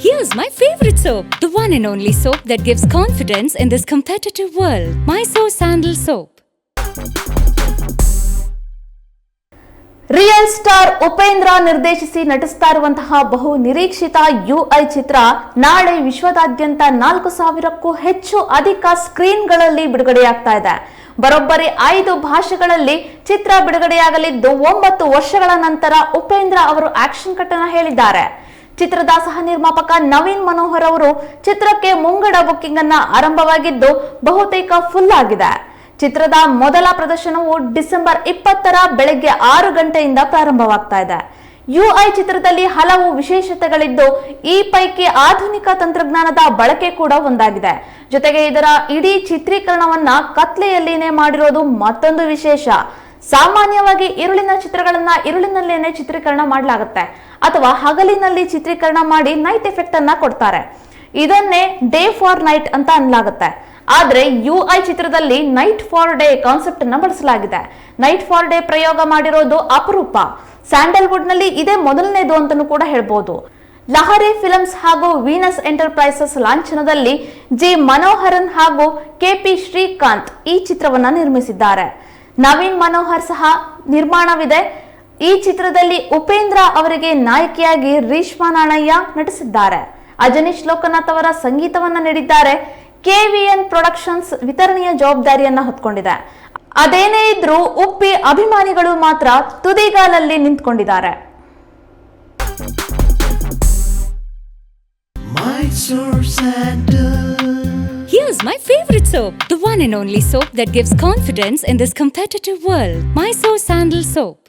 Here's my favorite soap, the one and only soap that gives confidence in this competitive world. Mysore Sandal Soap. Real star Upendra ನಿರ್ದೇಶಿಸಿ ನಟಿಸ್ತಾ ಇರುವಂತಹ ಬಹು ನಿರೀಕ್ಷಿತ UI ಚಿತ್ರ ನಾಳೆ ವಿಶ್ವದಾದ್ಯಂತ ನಾಲ್ಕು ಸಾವಿರಕ್ಕೂ ಹೆಚ್ಚು ಅಧಿಕ ಸ್ಕ್ರೀನ್ಗಳಲ್ಲಿ ಬಿಡುಗಡೆಯಾಗ್ತಾ ಇದೆ ಬರೋಬ್ಬರಿ ಐದು ಭಾಷೆಗಳಲ್ಲಿ ಚಿತ್ರ ಬಿಡುಗಡೆಯಾಗಲಿದ್ದು ಒಂಬತ್ತು ವರ್ಷಗಳ ನಂತರ ಉಪೇಂದ್ರ ಅವರು ಆಕ್ಷನ್ ಕಟ್ಟನ ಹೇಳಿದ್ದಾರೆ. ಚಿತ್ರದ ಸಹ ನಿರ್ಮಾಪಕ ನವೀನ್ ಮನೋಹರ್ ಅವರು ಚಿತ್ರಕ್ಕೆ ಮುಂಗಡ ಬುಕ್ಕಿಂಗ್ ಅನ್ನ ಆರಂಭವಾಗಿದ್ದು ಬಹುತೇಕ ಫುಲ್ ಆಗಿದೆ. ಚಿತ್ರದ ಮೊದಲ ಪ್ರದರ್ಶನವು ಡಿಸೆಂಬರ್ ಇಪ್ಪತ್ತರ ಬೆಳಗ್ಗೆ ಆರು ಗಂಟೆಯಿಂದ ಪ್ರಾರಂಭವಾಗ್ತಾ ಇದೆ. ಯುಐ ಚಿತ್ರದಲ್ಲಿ ಹಲವು ವಿಶೇಷತೆಗಳಿದ್ದು, ಈ ಪೈಕಿ ಆಧುನಿಕ ತಂತ್ರಜ್ಞಾನದ ಬಳಕೆ ಕೂಡ ಒಂದಾಗಿದೆ. ಜೊತೆಗೆ ಇದರ ಇಡೀ ಚಿತ್ರೀಕರಣವನ್ನ ಕತ್ಲೆಯಲ್ಲಿನೇ ಮಾಡಿರೋದು ಮತ್ತೊಂದು ವಿಶೇಷ. ಸಾಮಾನ್ಯವಾಗಿ ಇರುಳಿನ ಚಿತ್ರಗಳನ್ನ ಇರುಳಿನಲ್ಲೇನೆ ಚಿತ್ರೀಕರಣ ಮಾಡಲಾಗುತ್ತೆ, ಅಥವಾ ಹಗಲಿನಲ್ಲಿ ಚಿತ್ರೀಕರಣ ಮಾಡಿ ನೈಟ್ ಎಫೆಕ್ಟ್ ಅನ್ನ ಕೊಡ್ತಾರೆ. ಇದನ್ನೇ ಡೇ ಫಾರ್ ನೈಟ್ ಅಂತ ಅನ್ಲಾಗುತ್ತೆ. ಆದ್ರೆ ಯು ಐ ಚಿತ್ರದಲ್ಲಿ ನೈಟ್ ಫಾರ್ ಡೇ ಕಾನ್ಸೆಪ್ಟ್ ಅನ್ನ ಬಳಸಲಾಗಿದೆ. ನೈಟ್ ಫಾರ್ ಡೇ ಪ್ರಯೋಗ ಮಾಡಿರೋದು ಅಪರೂಪ. ಸ್ಯಾಂಡಲ್ವುಡ್ನಲ್ಲಿ ಇದೇ ಮೊದಲನೇದು ಅಂತಲೂ ಕೂಡ ಹೇಳ್ಬೋದು. ಲಹರಿ ಫಿಲ್ಮ್ಸ್ ಹಾಗೂ ವೀನಸ್ ಎಂಟರ್ಪ್ರೈಸಸ್ ಲಾಂಛನದಲ್ಲಿ ಜಿ ಮನೋಹರನ್ ಹಾಗೂ ಕೆಪಿ ಶ್ರೀಕಾಂತ್ ಈ ಚಿತ್ರವನ್ನ ನಿರ್ಮಿಸಿದ್ದಾರೆ. ನವೀನ್ ಮನೋಹರ್ ಸಹ ನಿರ್ಮಾಣವಿದೆ. ಈ ಚಿತ್ರದಲ್ಲಿ ಉಪೇಂದ್ರ ಅವರಿಗೆ ನಾಯಕಿಯಾಗಿ ರೀಶ್ಮಾ ನಾಣಯ್ಯ ನಟಿಸಿದ್ದಾರೆ. ಅಜನೀಶ್ ಲೋಕನಾಥ್ ಅವರ ಸಂಗೀತವನ್ನ ನೀಡಿದ್ದಾರೆ. ಕೆವಿಎನ್ ಪ್ರೊಡಕ್ಷನ್ಸ್ ವಿತರಣೆಯ ಜವಾಬ್ದಾರಿಯನ್ನ ಹೊತ್ಕೊಂಡಿದೆ ಅದೇನೇ ಇದ್ರೂ ಉಪ್ಪಿ ಅಭಿಮಾನಿಗಳು ಮಾತ್ರ ತುದಿಗಾಲಲ್ಲಿ ನಿಂತ್ಕೊಂಡಿದ್ದಾರೆ Here's my favorite soap, the one and only soap that gives confidence in this competitive world. Mysore Sandal Soap.